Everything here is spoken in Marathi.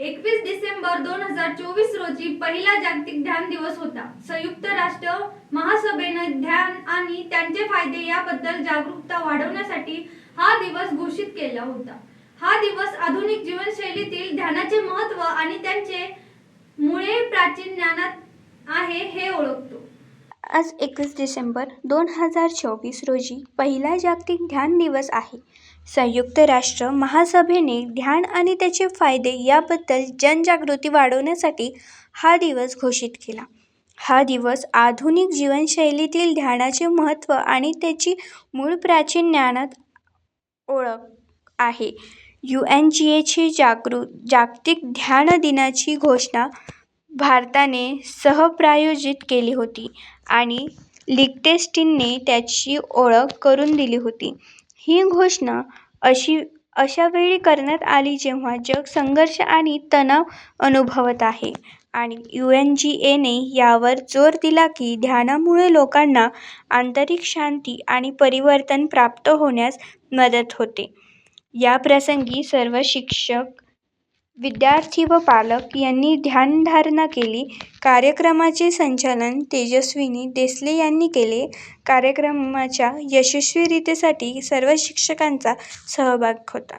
एकवीस डिसेंबर दोन हजार चोवीस रोजी पहिला जागतिक ध्यान दिवस होता. संयुक्त राष्ट्र महासभेनं ध्यान आणि त्यांचे फायदे याबद्दल जागरूकता वाढवण्यासाठी हा दिवस घोषित केला होता. हा दिवस आधुनिक जीवनशैलीतील ध्यानाचे महत्त्व आणि त्यांचे मुळे प्राचीन ज्ञानात आहे हे ओळखतो. आज एकवीस डिसेंबर दोन हजार चोवीस रोजी पहिला जागतिक ध्यान दिवस आहे. संयुक्त राष्ट्र महासभेने ध्यान आणि त्याचे फायदे याबद्दल जनजागृती वाढवण्यासाठी हा दिवस घोषित केला. हा दिवस आधुनिक जीवनशैलीतील ध्यानाचे महत्त्व आणि त्याची मूळ प्राचीन ज्ञानात ओळख आहे. यू एन जी एची जागृ जागतिक ध्यान दिनाची घोषणा भारताने सहप्रायोजित केली होती आणि लिक्टेस्टीनने त्याची ओळख करून दिली होती. ही घोषणा अशी अशा वेळी करण्यात आली जेव्हा जग संघर्ष आणि तणाव अनुभवत आहे आणि यू एन जी एने यावर जोर दिला की ध्यानामुळे लोकांना आंतरिक शांती आणि परिवर्तन प्राप्त होण्यास मदत होते. या प्रसंगी सर्व शिक्षक विद्यार्थी व पालक यांनी ध्यानधारणा केली. कार्यक्रमाचे संचालन तेजस्विनी देसले यांनी केले. कार्यक्रमाच्या यशस्वीरितेसाठी सर्व शिक्षकांचा सहभाग होता.